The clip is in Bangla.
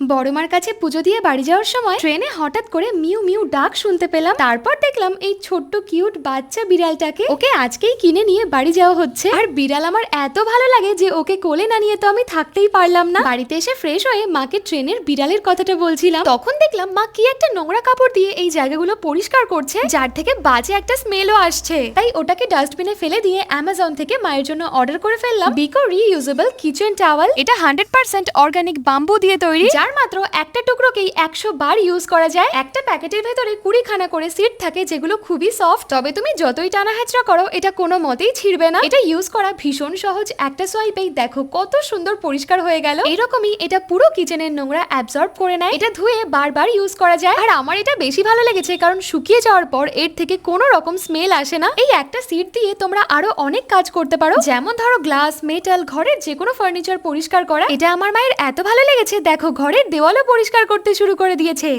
বড়মার কাছে পুজো দিয়ে বাড়ি যাওয়ার সময় ট্রেনে হঠাৎ করে মিউ মিউ ডাক শুনতে পেলাম। তারপর দেখলাম এই ছোট্ট কিউট বাচ্চা বিড়ালটাকে ওকে আজকেই কিনে নিয়ে বাড়ি যাওয়া হচ্ছে। আর বিড়াল আমার এত ভালো লাগে যে ওকে কোলে না নিয়ে তো আমি থাকতেই পারলাম না। বাড়িতে এসে ফ্রেশ হয়ে মাকে ট্রেনের বিড়ালের কথাটা বলছিলাম। তখন দেখলাম মা কি একটা নোংরা কাপড় দিয়ে এই জায়গাগুলো পরিষ্কার করছে, যার থেকে বাজে একটা স্মেলও আসছে। তাই ওটাকে ডাস্টবিনে ফেলে দিয়ে অ্যামাজন থেকে মায়ের জন্য অর্ডার করে ফেললাম। বিকো রিইউজেবল কিচেন টাওয়াল এটা হান্ড্রেড পার্সেন্ট অর্গানিক বাম্বু দিয়ে তৈরি, যার মাত্র একটা টুকরোকেই একশো বার ইউজ করা যায়। একটা প্যাকেটের ভেতরে কুড়ি খানা করে সিট থাকে যেগুলো খুবই সফট তবে তুমি যতই টানা হেঁচড়া করো, এটা কোনো মতেই ছিড়বে না। এটা ইউজ করা ভীষণ সহজ। একটা সোয়াইপেই দেখো কত সুন্দর পরিষ্কার হয়ে গেল। এরকমই এটা পুরো কিচেনের নোংরা অ্যাবজর্ব করে নেয়। এটা ধুয়ে বারবার ইউজ করা যায়। আর আমার এটা বেশি ভালো লেগেছে কারণ শুকিয়ে যাওয়ার পর এর থেকে কোনো রকম স্মেল আসে না। এই একটা সিট দিয়ে তোমরা আরও অনেক কাজ করতে পারো। যেমন ধরো গ্লাস মেটাল ঘরের যে কোনো ফার্নিচার পরিষ্কার করা। এটা আমার মায়ের এত ভালো লেগেছে। দেখো ঘরের দেওয়ালও পরিষ্কার করতে শুরু করে দিয়েছে।